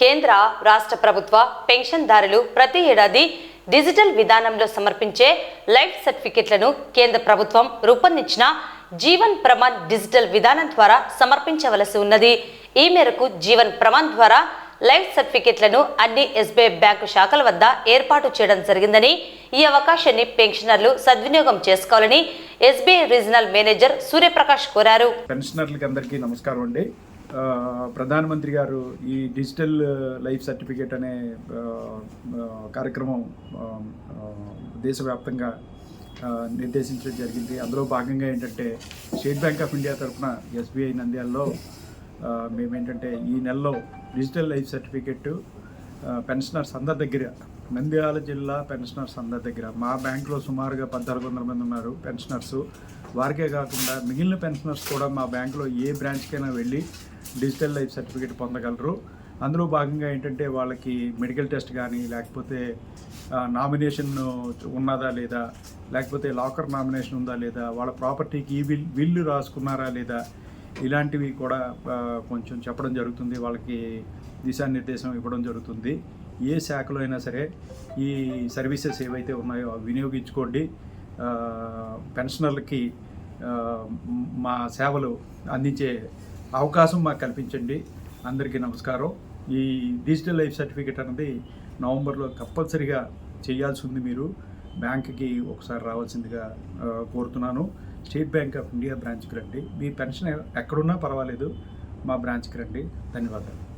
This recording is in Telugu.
కేంద్ర రాష్ట్ర ప్రభుత్వ పెన్షన్దారులు ప్రతి ఏడాది డిజిటల్ విధానంలో సమర్పించే లైఫ్ సర్టిఫికెట్లను కేంద్ర ప్రభుత్వం రూపొందించిన జీవన్ ప్రమాణ్ డిజిటల్ విధానం ద్వారా సమర్పించవలసి ఉన్నది. ఈ మేరకు జీవన్ ప్రమాణ్ ద్వారా లైఫ్ సర్టిఫికెట్లను అన్ని ఎస్బీఐ బ్యాంకు శాఖల వద్ద ఏర్పాటు చేయడం జరిగిందని ఈ అవకాశాన్ని పెన్షనర్లు సద్వినియోగం చేసుకోవాలని ఎస్బీఐ రీజనల్ మేనేజర్ సూర్యప్రకాష్ కోరారు. పెన్షనర్లకి అందరికీ నమస్కారం అండి. ప్రధానమంత్రి గారు ఈ డిజిటల్ లైఫ్ సర్టిఫికేట్ అనే కార్యక్రమం దేశవ్యాప్తంగా నిర్దేశించడం జరిగింది. అందులో భాగంగా ఏంటంటే స్టేట్ బ్యాంక్ ఆఫ్ ఇండియా తరఫున ఎస్బీఐ నంద్యాలలో మేమేంటంటే ఈ నెలలో డిజిటల్ లైఫ్ సర్టిఫికేట్ పెన్షనర్స్ అందరి దగ్గర. నంద్యాల జిల్లా పెన్షనర్స్ అందరి దగ్గర. మా బ్యాంకులో సుమారుగా పద్నాలుగు వందల మంది ఉన్నారు పెన్షనర్స్. వారికే కాకుండా మిగిలిన పెన్షనర్స్ కూడా మా బ్యాంకులో ఏ బ్రాంచ్కైనా వెళ్ళి డిజిటల్ లైఫ్ సర్టిఫికేట్ పొందగలరు. అందులో భాగంగా ఏంటంటే వాళ్ళకి మెడికల్ టెస్ట్ కానీ లేకపోతే నామినేషన్ ఉన్నదా లేదా లేకపోతే లాకర్ నామినేషన్ ఉందా లేదా వాళ్ళ ప్రాపర్టీకి ఈ విల్ విల్లు రాసుకున్నారా లేదా ఇలాంటివి కూడా కొంచెం చెప్పడం జరుగుతుంది. వాళ్ళకి దిశానిర్దేశం ఇవ్వడం జరుగుతుంది. ఏ శాఖలో అయినా సరే ఈ సర్వీసెస్ ఏవైతే ఉన్నాయో వినియోగించుకోండి. పెన్షనర్లకి మా సేవలు అందించే అవకాశం మాకు కల్పించండి. అందరికీ నమస్కారం. ఈ డిజిటల్ లైఫ్ సర్టిఫికేట్ అనేది నవంబర్లో కంపల్సరిగా చేయాల్సి ఉంది మీరు. బ్యాంక్కి ఒకసారి రావాల్సిందిగా కోరుతున్నాను. స్టేట్ బ్యాంక్ ఆఫ్ ఇండియా బ్రాంచ్కి రండి. మీ పెన్షన్ ఎక్కడున్నా పర్వాలేదు. మా బ్రాంచ్కి రండి. ధన్యవాదాలు.